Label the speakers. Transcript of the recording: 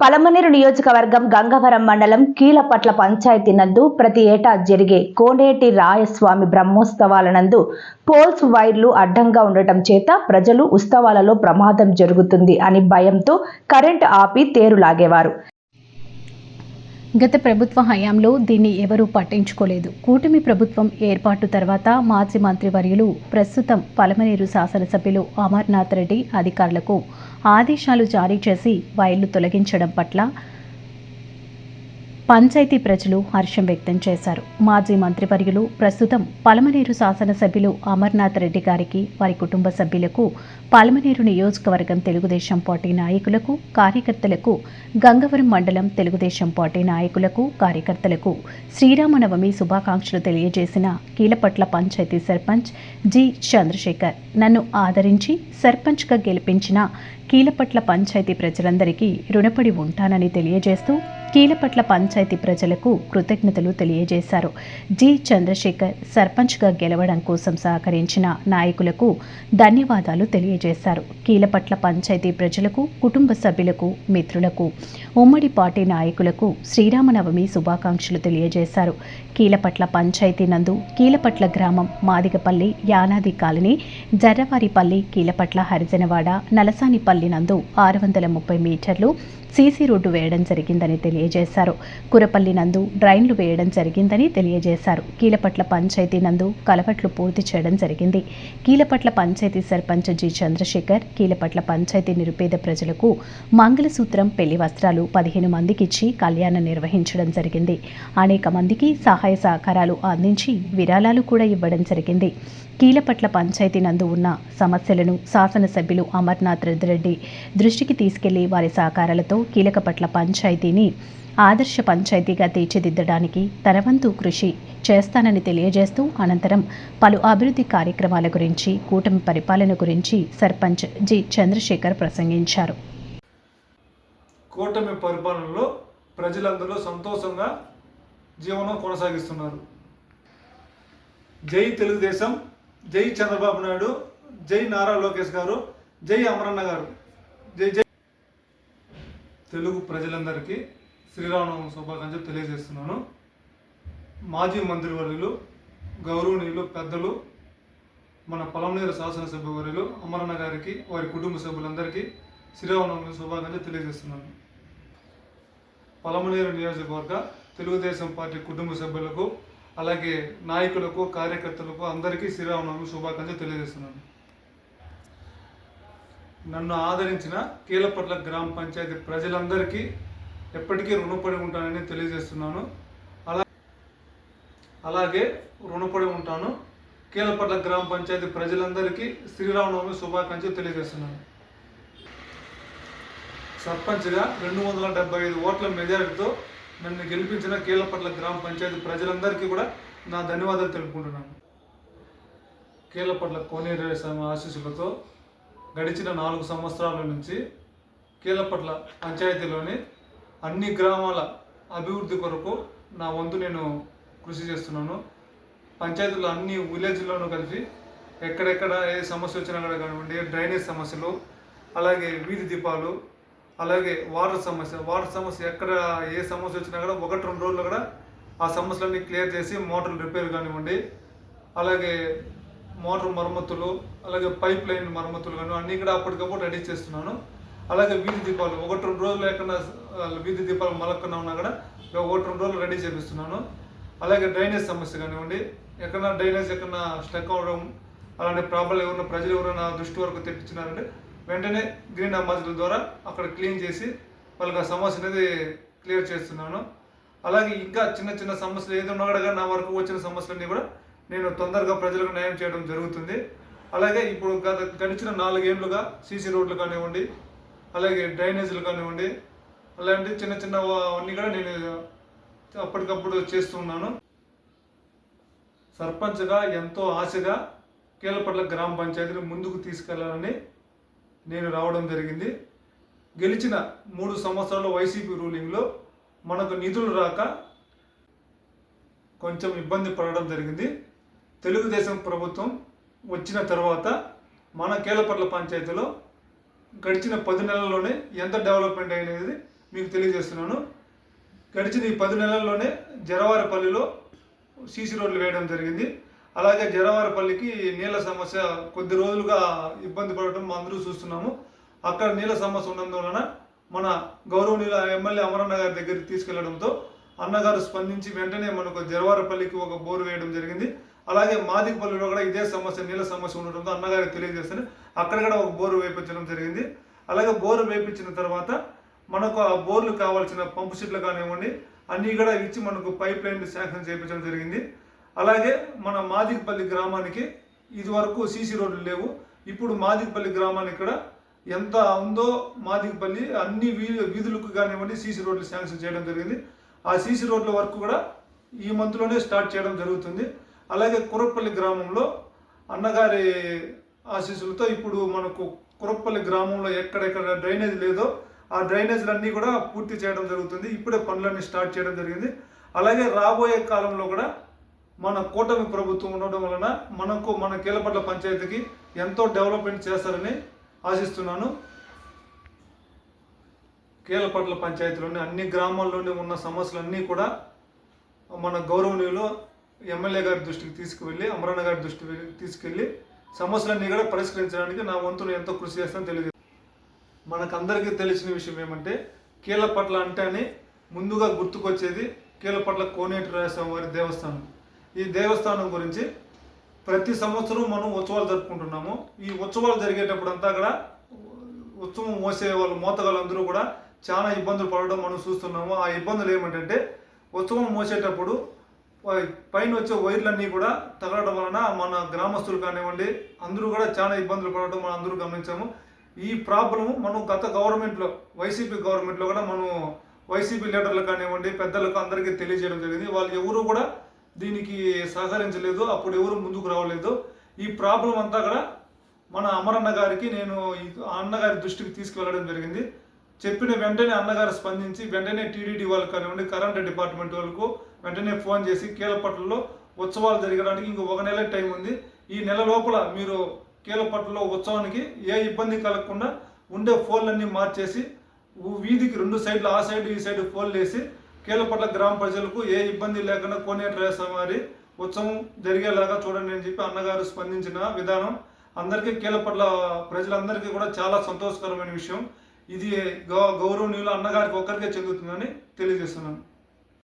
Speaker 1: పలమనేరు నియోజకవర్గం గంగవరం మండలం కీలపట్ల పంచాయతీ నందు ప్రతి ఏటా జరిగే కోనేటి రాయస్వామి బ్రహ్మోత్సవాల నందు పోల్స్ వైర్లు అడ్డంగా ఉండటం చేత ప్రజలు ఉత్సవాలలో ప్రమాదం జరుగుతుంది అని భయంతో కరెంట్ ఆపి తేరు లాగేవారు.
Speaker 2: గత ప్రభుత్వ హయాంలో దీన్ని ఎవరూ పట్టించుకోలేదు. కూటమి ప్రభుత్వం ఏర్పాటు తర్వాత మాజీ మంత్రివర్యులు ప్రస్తుతం పలమనేరు శాసనసభ్యులు అమర్నాథ్ రెడ్డి అధికారులకు ఆదేశాలు జారీ చేసి వైర్లు తొలగించడం పట్ల పంచాయతీ ప్రజలు హర్షం వ్యక్తం చేశారు. మాజీ మంత్రివర్యులు ప్రస్తుతం పలమనేరు శాసనసభ్యులు అమర్నాథ్ రెడ్డి గారికి వారి కుటుంబ సభ్యులకు పలమనేరు నియోజకవర్గం తెలుగుదేశం పార్టీ నాయకులకు కార్యకర్తలకు గంగవరం మండలం తెలుగుదేశం పార్టీ నాయకులకు కార్యకర్తలకు శ్రీరామనవమి శుభాకాంక్షలు తెలియజేసిన కీలపట్ల పంచాయతీ సర్పంచ్ జి చంద్రశేఖర్. నన్ను ఆదరించి సర్పంచ్గా గెలిపించిన కీలపట్ల పంచాయతీ ప్రజలందరికీ రుణపడి ఉంటానని తెలియజేస్తూ కీలపట్ల పంచాయతీ ప్రజలకు కృతజ్ఞతలు తెలియజేశారు. జి. చంద్రశేఖర్ సర్పంచ్గా గెలవడం కోసం సహకరించిన నాయకులకు ధన్యవాదాలు తెలియజేశారు. కీలపట్ల పంచాయతీ ప్రజలకు కుటుంబ సభ్యులకు మిత్రులకు ఉమ్మడి పార్టీ నాయకులకు శ్రీరామనవమి శుభాకాంక్షలు తెలియజేశారు. కీలపట్ల పంచాయతీ నందు కీలపట్ల గ్రామం మాదిగపల్లి యానాది కాలనీ జర్రవారిపల్లి కీలపట్ల హరిజనవాడ నలసానిపల్లి నందు ఆరు వందల ముప్పై మీటర్లు సీసీ రోడ్డు వేయడం జరిగిందని తెలియజేశారు. కురపల్లి నందు డ్రైన్లు వేయడం జరిగిందని తెలియజేశారు. కీలపట్ల పంచాయతీ నందు కలవట్లు పూర్తి చేయడం జరిగింది. కీలపట్ల పంచాయతీ సర్పంచ్ జి చంద్రశేఖర్ కీలపట్ల పంచాయతీ నిరుపేద ప్రజలకు మంగళసూత్రం పెళ్ళి వస్త్రాలు పదిహేను మందికి ఇచ్చి కళ్యాణం నిర్వహించడం జరిగింది. అనేక మందికి సహాయ సహకారాలు అందించి విరాళాలు కూడా ఇవ్వడం జరిగింది. కీలపట్ల పంచాయతీ నందు ఉన్న సమస్యలను శాసనసభ్యులు అమర్నాథ్ రెడ్డి దృష్టికి తీసుకెళ్ళి వారి సహకారాలతో కీలకపట్ల పంచాయతీని ఆదర్శ పంచాయతీగా తీర్చిదిద్దడానికి తన వంతు కృషి చేస్తానని తెలియజేస్తూ అనంతరం పలు అభివృద్ధి కార్యక్రమాల గురించి కూటమి పరిపాలన గురించి సర్పంచ్ జి. చంద్రశేఖర్ ప్రసంగించారు.
Speaker 3: కూటమి పరిపాలనలో ప్రజలందరూ సంతోషంగా జీవనం కొనసాగిస్తున్నారు. జై తెలుగుదేశం. జై చంద్రబాబు నాయుడు జై నారా లోకేష్ గారు జై అమరన్న గారు. జై జై. తెలుగు ప్రజలందరికీ శ్రీరామనవమి శుభాకాంక్షలు తెలియజేస్తున్నాను. మాజీ మంత్రివర్యులు గౌరవనీయులు పెద్దలు మన పొలంనేరు శాసనసభ్య అమరన్న గారికి వారి కుటుంబ సభ్యులందరికీ శ్రీరామనవమి శుభాకాంక్షలు తెలియజేస్తున్నాను. పలమనేరు నియోజకవర్గ తెలుగుదేశం పార్టీ కుటుంబ సభ్యులకు అలాగే నాయకులకు కార్యకర్తలకు అందరికీ శ్రీరామనవమి శుభాకాంక్షలు తెలియజేస్తున్నాను. నన్ను ఆదరించిన కీలపట్ల గ్రామ పంచాయతీ ప్రజలందరికీ ఎప్పటికీ రుణపడి ఉంటానని తెలియజేస్తున్నాను. అలా అలాగే రుణపడి ఉంటాను. కీలపట్ల గ్రామ పంచాయతీ ప్రజలందరికీ శ్రీరామనవమి శుభాకాంక్షలు తెలియజేస్తున్నాను. సర్పంచ్గా రెండు వందల డెబ్బై ఐదు ఓట్ల మెజారిటీతో నన్ను గెలిపించిన కీలపట్ల గ్రామ పంచాయతీ ప్రజలందరికీ కూడా నా ధన్యవాదాలు తెలుపుకుంటున్నాను. కీలపట్ల కోనేరు స్వామి ఆశీస్సులతో గడిచిన నాలుగు సంవత్సరాల నుంచి కీలపట్ల పంచాయతీలోని అన్ని గ్రామాల అభివృద్ధి కొరకు నా వంతు నేను కృషి చేస్తున్నాను. పంచాయతీలో అన్ని విలేజ్లోనూ కలిపి ఎక్కడెక్కడ ఏ సమస్య వచ్చినా కూడా కానివ్వండి డ్రైనేజ్ సమస్యలు అలాగే వీధి దీపాలు అలాగే వాటర్ సమస్య వాటర్ సమస్య ఎక్కడ ఏ సమస్య వచ్చినా కూడా ఒకటి రెండు రోజులు కూడా ఆ సమస్యలన్నీ క్లియర్ చేసి మోటార్ రిపేర్ కానివ్వండి అలాగే మోటార్ మరమ్మతులు అలాగే పైప్ లైన్ మరమ్మతులు కానీ అన్నీ కూడా అప్పటికప్పుడు రెడీ చేస్తున్నాను. అలాగే వీధి దీపాలు ఒకటి రెండు రోజులు ఎక్కడన్నా వీధి దీపాలు మలక్కన్నా ఉన్నా కూడా ఒకటి రెండు రోజులు రెడీ చేపిస్తున్నాను. అలాగే డ్రైనేజ్ సమస్య కానివ్వండి ఎక్కడన్నా డ్రైనేజ్ ఎక్కడన్నా స్టక్ అవ్వడం అలాంటి ప్రాబ్లం ఎవరైనా ప్రజలు ఎవరైనా దృష్టి వరకు తెప్పించినారంటే వెంటనే గ్రీన్ అంబాసిడర్ ద్వారా అక్కడ క్లీన్ చేసి వాళ్ళకి ఆ సమస్య అనేది క్లియర్ చేస్తున్నాను. అలాగే ఇంకా చిన్న చిన్న సమస్యలు ఏదో కూడా నా వరకు వచ్చిన సమస్యలన్నీ కూడా నేను తొందరగా ప్రజలకు న్యాయం చేయడం జరుగుతుంది. అలాగే ఇప్పుడు గత గడిచిన నాలుగేళ్ళుగా సీసీ రోడ్లు కానివ్వండి అలాగే డ్రైనేజీలు కానివ్వండి అలాంటి చిన్న చిన్న అన్నీ కూడా నేను అప్పటికప్పుడు చేస్తున్నాను సర్పంచ్గా ఎంతో ఆశగా కీలపట్ల గ్రామ పంచాయతీని ముందుకు తీసుకెళ్ళాలని నేను రావడం జరిగింది. గెలిచిన మూడు సంవత్సరాల వైసీపీ రూలింగ్లో మనకు నిధులు రాక కొంచెం ఇబ్బంది పడడం జరిగింది. తెలుగుదేశం ప్రభుత్వం వచ్చిన తర్వాత మన కేలపట్ల పంచాయతీలో గడిచిన పది నెలల్లోనే ఎంత డెవలప్మెంట్ అనేది మీకు తెలియజేస్తున్నాను. గడిచిన ఈ పది నెలల్లోనే జరవారపల్లిలో సీసీ రోడ్లు వేయడం జరిగింది. అలాగే జరవారపల్లికి నీళ్ళ సమస్య కొద్ది రోజులుగా ఇబ్బంది పడటం అందరూ చూస్తున్నాము. అక్కడ నీళ్ళ సమస్య ఉన్నందువలన మన గౌరవనీయుల ఎమ్మెల్యే అమరన్న గారి దగ్గరికి తీసుకెళ్ళడంతో అన్నగారు స్పందించి వెంటనే మనకు జరవారపల్లికి ఒక బోరు వేయడం జరిగింది. అలాగే మాదికపల్లిలో కూడా ఇదే సమస్య నీళ్ళ సమస్య ఉండడంతో అన్నగారికి తెలియజేస్తే అక్కడ కూడా ఒక బోరు వేయించడం జరిగింది. అలాగే బోరు వేయించిన తర్వాత మనకు ఆ బోర్లు కావాల్సిన పంపు సెట్లు కానివ్వండి అన్నీ కూడా ఇచ్చి మనకు పైప్ లైన్ శాంక్షన్ చేయించడం జరిగింది. అలాగే మన మాదికపల్లి గ్రామానికి ఇది వరకు సీసీ రోడ్లు లేవు. ఇప్పుడు మాదికపల్లి గ్రామానికి కూడా ఎంత ఉందో మాదికపల్లి అన్ని వీ వీధులకు కానివ్వండి సీసీ రోడ్లు శాంక్షన్ చేయడం జరిగింది. ఆ సీసీ రోడ్ల వరకు కూడా ఈ మంత్లోనే స్టార్ట్ చేయడం జరుగుతుంది. అలాగే కురప్పల్లి గ్రామంలో అన్నగారి ఆశీస్సులతో ఇప్పుడు మనకు కురప్పల్లి గ్రామంలో ఎక్కడెక్కడ డ్రైనేజ్ లేదో ఆ డ్రైనేజ్లన్నీ కూడా పూర్తి చేయడం జరుగుతుంది. ఇప్పుడే పనులన్నీ స్టార్ట్ చేయడం జరిగింది. అలాగే రాబోయే కాలంలో కూడా మన కూటమి ప్రభుత్వం ఉండడం వలన మనకు మన కీలపట్ల పంచాయతీకి ఎంతో డెవలప్మెంట్ చేస్తారని ఆశిస్తున్నాను. కీలపట్ల పంచాయతీలోని అన్ని గ్రామాల్లోనే ఉన్న సమస్యలన్నీ కూడా మన గౌరవనీయులు ఎమ్మెల్యే గారి దృష్టికి తీసుకువెళ్ళి అమరణ గారి దృష్టికి తీసుకెళ్ళి సమస్యలన్నీ కూడా పరిష్కరించడానికి నా వంతును ఎంతో కృషి చేస్తానని తెలియదు మనకందరికీ తెలిసిన విషయం ఏమంటే కీలపట్ల అంటేనే ముందుగా గుర్తుకొచ్చేది కీలపట్ల కోనేటి రాజస్వామి వారి దేవస్థానం. ఈ దేవస్థానం గురించి ప్రతి సంవత్సరం మనం ఉత్సవాలు జరుపుకుంటున్నాము. ఈ ఉత్సవాలు జరిగేటప్పుడు అంతా కూడా ఉత్సవం మోసే వాళ్ళు మోతగాళ్ళందరూ కూడా చాలా ఇబ్బందులు పడడం మనం చూస్తున్నాము. ఆ ఇబ్బందులు ఏమిటంటే ఉత్సవం మోసేటప్పుడు పైన వచ్చే వైర్లన్నీ కూడా తగలడం వలన మన గ్రామస్తులు కానివ్వండి అందరూ కూడా చాలా ఇబ్బందులు పడడం మనం అందరూ గమనించాము. ఈ ప్రాబ్లము మనం గత గవర్నమెంట్లో వైసీపీ గవర్నమెంట్లో కూడా మనం వైసీపీ లీడర్లు కానివ్వండి పెద్దలకు అందరికీ తెలియజేయడం జరిగింది. వాళ్ళు ఎవరు కూడా దీనికి సహకరించలేదు అప్పుడు ఎవరు ముందుకు రావలేదు. ఈ ప్రాబ్లం అంతా కూడా మన అమరన్న గారికి నేను అన్నగారి దృష్టికి తీసుకువెళ్ళడం జరిగింది. చెప్పిన వెంటనే అన్నగారు స్పందించి వెంటనే టీడీడీ వాళ్ళు కానివ్వండి కరెంట్ డిపార్ట్మెంట్ వాళ్ళకు వెంటనే ఫోన్ చేసి కీలపట్లలో ఉత్సవాలు జరగడానికి ఇంకో ఒక నెల టైం ఉంది. ఈ నెల లోపల మీరు కీలపట్లలో ఉత్సవానికి ఏ ఇబ్బంది కలగకుండా ఉండే ఫోన్లన్నీ మార్చేసి వీధికి రెండు సైడ్లు ఆ సైడ్ ఈ సైడ్ ఫోన్లు వేసి కీలపట్ల గ్రామ ప్రజలకు ఏ ఇబ్బంది లేకుండా కోనేటి రాజస్వామి వారి ఉత్సవం జరిగేలాగా చూడండి అని చెప్పి అన్నగారు స్పందించిన విధానం. అందరికీ కీలపట్ల ప్రజలందరికీ కూడా చాలా సంతోషకరమైన విషయం. ఇది గౌ గౌరవనీయులు అన్నగారికి ఒక్కరికే చెందుతుందని తెలియజేస్తున్నాను.